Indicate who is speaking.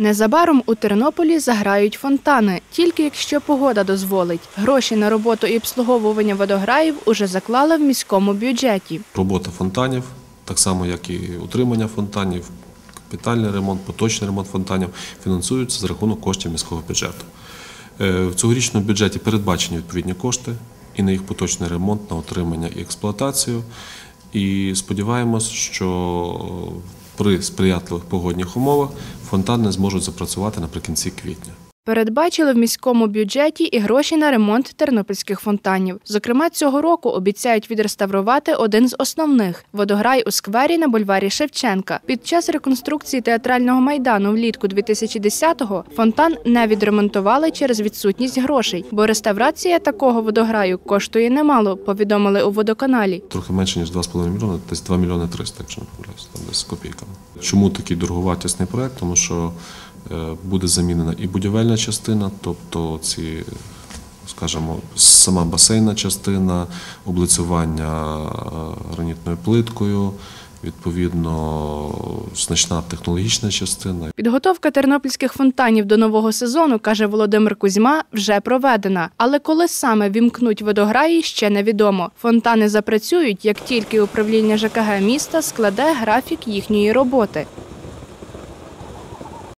Speaker 1: Незабаром у Тернополі заграють фонтани, тільки якщо погода дозволить. Гроші на роботу і обслуговування водограїв уже заклали в міському бюджеті.
Speaker 2: Робота фонтанів, так само як і утримання фонтанів, капітальний ремонт, поточний ремонт фонтанів фінансуються за рахунок коштів міського бюджету. Е, В цьогорічному бюджеті передбачені відповідні кошти і на їх поточний ремонт, на утримання і експлуатацію. І сподіваємось, що при сприятливих погодних умовах фонтани зможуть запрацювати наприкінці квітня.
Speaker 1: Передбачили в міському бюджеті і гроші на ремонт тернопільських фонтанів. Зокрема, цього року обіцяють відреставрувати один з основних водограй у сквері на бульварі Шевченка. Під час реконструкції театрального майдану влітку 2010-го фонтан не відремонтували через відсутність грошей, бо реставрація такого водограю коштує немало. Повідомили у водоканалі.
Speaker 2: Трохи менше, ніж 2,5 мільйони, десь 2 мільйони 300, якщо не помиляюсь, там десь з копійками. Чому такий дороговартісний проект? Тому що буде замінена і будівельна частина, тобто ці, скажімо, сама басейна частина, облицювання е, гранітною плиткою, відповідно, значна технологічна частина.
Speaker 1: Підготовка тернопільських фонтанів до нового сезону, каже Володимир Кузьма, вже проведена. Але коли саме вімкнуть водограї, ще невідомо. Фонтани запрацюють, як тільки управління ЖКГ міста складе графік їхньої роботи.